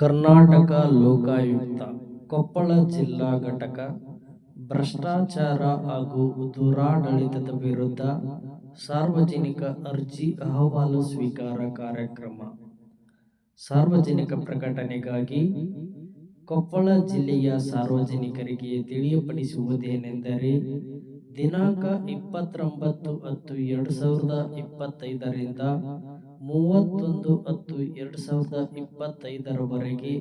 ಕರ್ನಾಟಕ ಲೋಕಾಯುಕ್ತ, ಕೊಪ್ಪಳ ಜಿಲ್ಲಾ ಘಟಕ, ಭ್ರಷ್ಟಾಚಾರ ಹಾಗೂ ದುರಾಡಳಿತದ ವಿರುದ್ಧ ಸಾರ್ವಜನಿಕ ಅರ್ಜಿ ಅಹವಾಲು ಸ್ವೀಕಾರ ಕಾರ್ಯಕ್ರಮ. ಸಾರ್ವಜನಿಕ ಪ್ರಕಟಣೆಗಾಗಿ ಕೊಪ್ಪಳ ಜಿಲ್ಲೆಯ ಸಾರ್ವಜನಿಕರಿಗೆ ತಿಳಿಯಪಡಿಸುವುದೇನೆಂದರೆ ದಿನಾಂಕ ಇಪ್ಪತ್ತೊಂಬತ್ತು ಹತ್ತು ಎರಡು ಸಾವಿರದ ಇಪ್ಪತ್ತೈದರಿಂದ ಮೂವತ್ತೊಂದು ಹತ್ತು ಎರಡು ಸಾವಿರದ ಇಪ್ಪತ್ತೈದರವರೆಗೆ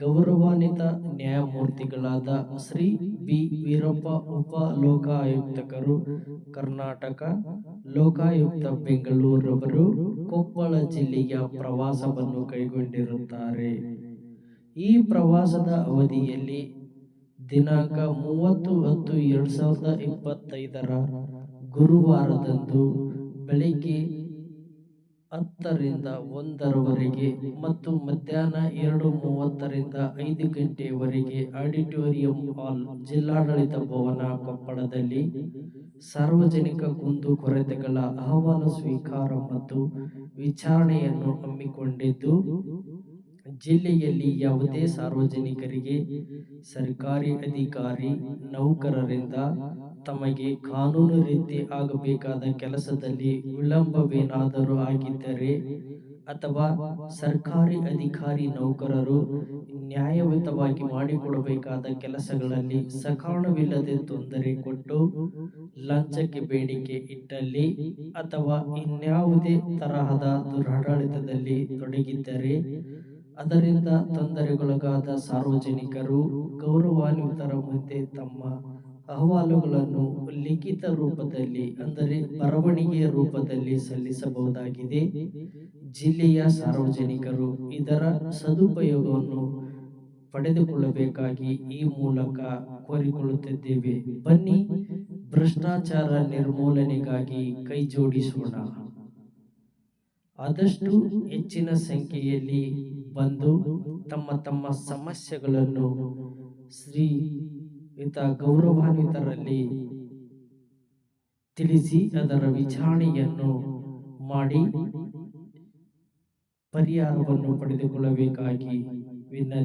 ಗೌರವಾನ್ವಿತ ನ್ಯಾಯಮೂರ್ತಿಗಳಾದ ಶ್ರೀ ಬಿ ವೀರಪ್ಪ ಉಪ ಲೋಕಾಯುಕ್ತಕರು ಕರ್ನಾಟಕ ಲೋಕಾಯುಕ್ತ ಬೆಂಗಳೂರವರು ಕೊಪ್ಪಳ ಜಿಲ್ಲೆಯ ಪ್ರವಾಸವನ್ನು ಕೈಗೊಂಡಿರುತ್ತಾರೆ. ಈ ಪ್ರವಾಸದ ಅವಧಿಯಲ್ಲಿ ದಿನಾಂಕ ಮೂವತ್ತು ಹತ್ತು ಎರಡು ಸಾವಿರದ ಇಪ್ಪತ್ತೈದರ ಗುರುವಾರದಂದು ಬೆಳಿಗ್ಗೆ ಹತ್ತರಿಂದ ಒಂದರವರೆಗೆ ಮತ್ತು ಮಧ್ಯಾಹ್ನ ಎರಡು ಮೂವತ್ತರಿಂದ ಐದು ಗಂಟೆಯವರೆಗೆ ಆಡಿಟೋರಿಯಂ ಹಾಲ್, ಜಿಲ್ಲಾಡಳಿತ ಭವನ ಕೊಪ್ಪಳದಲ್ಲಿ ಸಾರ್ವಜನಿಕ ಕುಂದುಕೊರತೆಗಳ ಅಹವಾಲು ಸ್ವೀಕಾರ ಮತ್ತು ವಿಚಾರಣೆಯನ್ನು ಹಮ್ಮಿಕೊಂಡಿದ್ದು ಜಿಲ್ಲೆಯಲ್ಲಿ ಯಾವುದೇ ಸಾರ್ವಜನಿಕರಿಗೆ ಸರ್ಕಾರಿ ಅಧಿಕಾರಿ, ನೌಕರರಿಂದ ತಮಗೆ ಕಾನೂನು ರೀತಿ ಆಗಬೇಕಾದ ಕೆಲಸದಲ್ಲಿ ವಿಳಂಬವೇನಾದರೂ ಆಗಿದ್ದರೆ ಅಥವಾ ಸರ್ಕಾರಿ ಅಧಿಕಾರಿ ನೌಕರರು ನ್ಯಾಯಯುತವಾಗಿ ಮಾಡಿಕೊಡಬೇಕಾದ ಕೆಲಸಗಳಲ್ಲಿ ಸಕಾರಣವಿಲ್ಲದೆ ತೊಂದರೆ ಕೊಟ್ಟು ಲಂಚಕ್ಕೆ ಬೇಡಿಕೆ ಇಟ್ಟಲ್ಲಿ ಅಥವಾ ಇನ್ಯಾವುದೇ ತರಹದ ದುರಾಡಳಿತದಲ್ಲಿ ತೊಡಗಿದ್ದರೆ ಅದರಿಂದ ತೊಂದರೆಗೊಳಗಾದ ಸಾರ್ವಜನಿಕರು ಗೌರವಾನ್ವಿತರ ಮುಂದೆ ತಮ್ಮ ಅಹವಾಲುಗಳನ್ನು ಲಿಖಿತ ರೂಪದಲ್ಲಿ, ಅಂದರೆ ಬರವಣಿಗೆಯ ರೂಪದಲ್ಲಿ ಸಲ್ಲಿಸಬಹುದಾಗಿದೆ. ಜಿಲ್ಲೆಯ ಸಾರ್ವಜನಿಕರು ಇದರ ಸದುಪಯೋಗವನ್ನು ಪಡೆದುಕೊಳ್ಳಬೇಕಾಗಿ ಈ ಮೂಲಕ ಕೋರಿಕೊಳ್ಳುತ್ತಿದ್ದೇವೆ. ಬನ್ನಿ ಭ್ರಷ್ಟಾಚಾರ ನಿರ್ಮೂಲನೆಗಾಗಿ ಕೈ ಜೋಡಿಸೋಣ ಆದಷ್ಟು ಹೆಚ್ಚಿನ ಸಂಖ್ಯೆಯಲ್ಲಿ ಬಂದು ತಮ್ಮ ತಮ್ಮ ಸಮಸ್ಯೆಗಳನ್ನು ಶ್ರೀ ಇತ ಗೌರವಾನ್ವಿತರಲ್ಲಿ ತಿಳಿಸಿ ಅದರ ವಿಚಾರಣೆಯನ್ನು ಮಾಡಿ ಪರಿಹಾರವನ್ನು ಪಡೆದುಕೊಳ್ಳಬೇಕಾಗಿ ವಿನಂತಿ